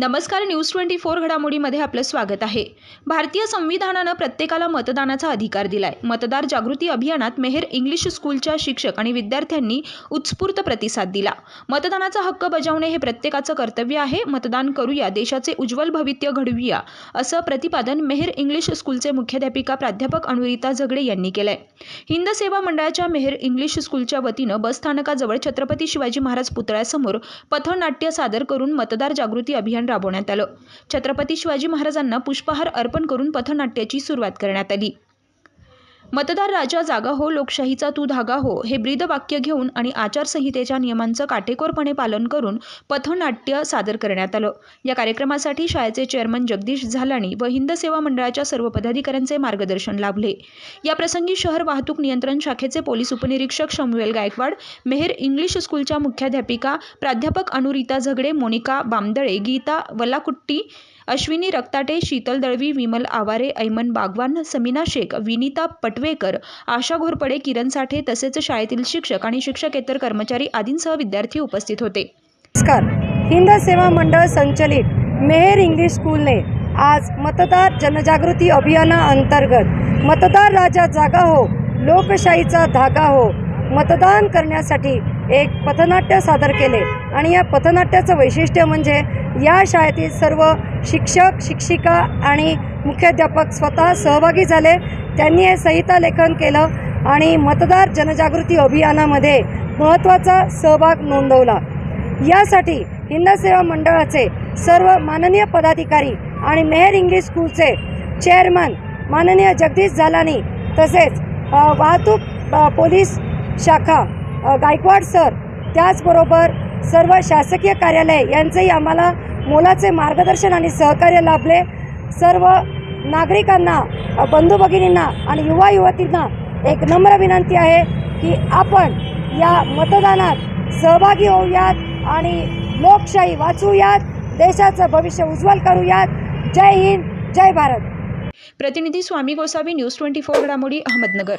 नमस्कार news twenty four घडामोडीमध्ये आपलं स्वागत आहे. भारतीय संविधानानं प्रत्येकाला मतदानाचा अधिकार दिलाय. मतदार जागृती अभियानात मेहेर इंग्लिश स्कूलच्या शिक्षक आणि विद्यार्थ्यांनी उत्स्फूर्त प्रतिसाद दिला. मतदानाचा हक्क बजावणे हे प्रत्येकाचं कर्तव्य आहे. मतदान करूया देशाचे उज्ज्वल भवित्य घडवूया असं प्रतिपादन मेहर इंग्लिश स्कूलचे मुख्याध्यापिका प्राध्यापक अनुरिता झगडे यांनी केलंय. हिंद सेवा मंडळाच्या मेहर इंग्लिश स्कूलच्या वतीनं बसस्थानकाजवळ छत्रपती शिवाजी महाराज पुतळ्यासमोर पथनाट्य सादर करून मतदार जागृती अभियान राबवण्यात आलं. छत्रपती शिवाजी महाराजांना पुष्पहार अर्पण करून पथनाट्याची सुरुवात करण्यात आली. मतदार राजा जागा हो लोकशाहीचा तू धागा हो हे ब्रीदवाक्य घेऊन आणि आचारसंहितेच्या नियमांचं काटेकोरपणे पालन करून पथनाट्य सादर करण्यात आलं. या कार्यक्रमासाठी शाळेचे चेअरमन जगदीश झालाणी व हिंद सेवा मंडळाच्या सर्व पदाधिकाऱ्यांचे मार्गदर्शन लाभले. या प्रसंगी शहर वाहतूक नियंत्रण शाखेचे पोलीस उपनिरीक्षक शमुवेल गायकवाड मेहेर इंग्लिश स्कूलच्या मुख्याध्यापिका प्राध्यापक अनुरिता झगडे मोनिका बामदळे गीता वलाकुट्टी अश्विनी रक्ताटे शीतल दळवी विमल आवारे ऐमन बागवान समीना शेख विनीता पटवेकर आशा घोरपडे किरण साठे तसेच शाळेतील शिक्षक आणि शिक्षकेतर कर्मचारी आदींसह विद्यार्थी उपस्थित होते. नमस्कार. हिंद सेवा मंडळ संचलित मेहेर इंग्लिश स्कूलने आज मतदार जनजागृती अभियानाअंतर्गत मतदार राजा जागा हो लोकशाहीचा धागा हो मतदान करण्यासाठी एक पथनाट्य सादर केले. आणि या पथनाट्याचं वैशिष्ट्य म्हणजे या शाळेतील सर्व शिक्षक शिक्षिका आणि मुख्याध्यापक स्वतः सहभागी झाले. त्यांनी हे संहिता लेखन केलं आणि मतदार जनजागृती अभियानामध्ये महत्त्वाचा सहभाग नोंदवला. यासाठी हिंद सेवा मंडळाचे सर्व माननीय पदाधिकारी आणि मेहर इंग्लिश स्कूलचे चेअरमन माननीय जगदीश झालानी तसेच वाहतूक पोलीस शाखा गायकवाड सर त्याचबरोबर सर्व शासकीय कार्यालय यांचंही आम्हाला मोलाचे मार्गदर्शन आणि सहकार्य लाभले. सर्व नागरिकांना बंधू भगिनींना आणि युवा युवतींना एक नम्र विनंती आहे की आपण या मतदानात सहभागी होऊयात आणि लोकशाही वाचवूयात देशाचं भविष्य उज्ज्वल करूयात. जय हिंद जय भारत. प्रतिनिधी Swami Gosavi news twenty four घडामोडी अहमदनगर.